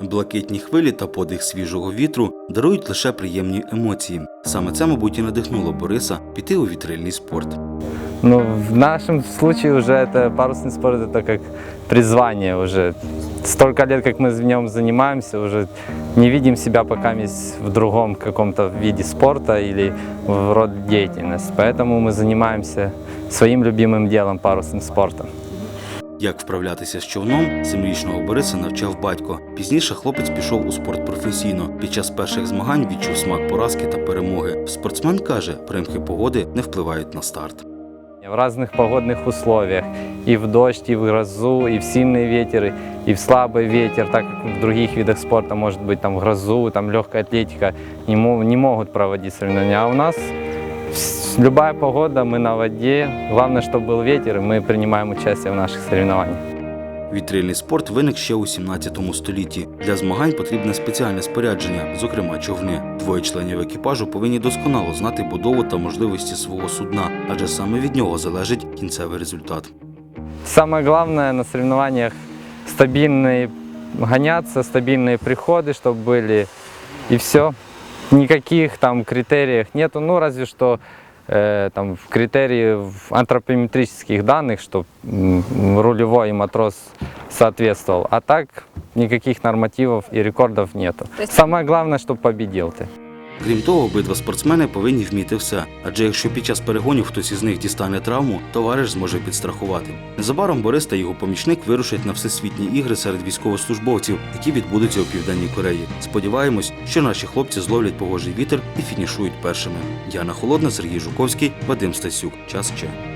Блакитні хвилі та подих свіжого вітру дарують лише приємні емоції. Саме це, мабуть, і надихнуло Бориса піти у вітрильний спорт. Ну, в нашем случае уже это парусный спорт, это как призвание уже. Столько лет, как мы в нем занимаемся, уже не видим себя пока есть в другом каком-то виде спорта или в роде деятельности. Поэтому мы занимаемся своим любимым делом, парусным спортом. Як вправлятися з човном, семирічного Бориса навчав батько. Пізніше хлопець пішов у спорт професійно. Під час перших змагань відчув смак поразки та перемоги. Спортсмен каже, примхи погоди не впливають на старт. В разных погодных условиях, и в дождь, и в грозу, и в сильный ветер, и- и в слабый ветер, так как в других видах спорта, может быть, там в грозу, там легкая атлетика, не, мо- не могут проводить соревнования. А у нас вс- любая погода, мы на воде, главное, чтобы был ветер, и мы принимаем участие в наших соревнованиях. Вітрильний спорт виник ще у 17 столітті. Для змагань потрібне спеціальне спорядження, зокрема човни. Двоє членів екіпажу повинні досконало знати будову та можливості свого судна, адже саме від нього залежить кінцевий результат. Самое главное на соревнованиях стабильные гоняться, стабильные приходы, чтобы были, и все. Никаких там критериев нету, ну разве что э, там в критерии в антропометрических данных, чтобы рулевой и матрос соответствовал. А так никаких нормативов и рекордов нету. Самое главное, чтобы победил ты. Крім того, обидва спортсмени повинні вміти все. Адже якщо під час перегонів хтось із них дістане травму, товариш зможе підстрахувати. Незабаром Борис та його помічник вирушать на всесвітні ігри серед військовослужбовців, які відбудуться у південній Кореї. Сподіваємось, що наші хлопці зловлять погожий вітер і фінішують першими. Яна Холодна, Сергій Жуковський, Вадим Стасюк. Час Че.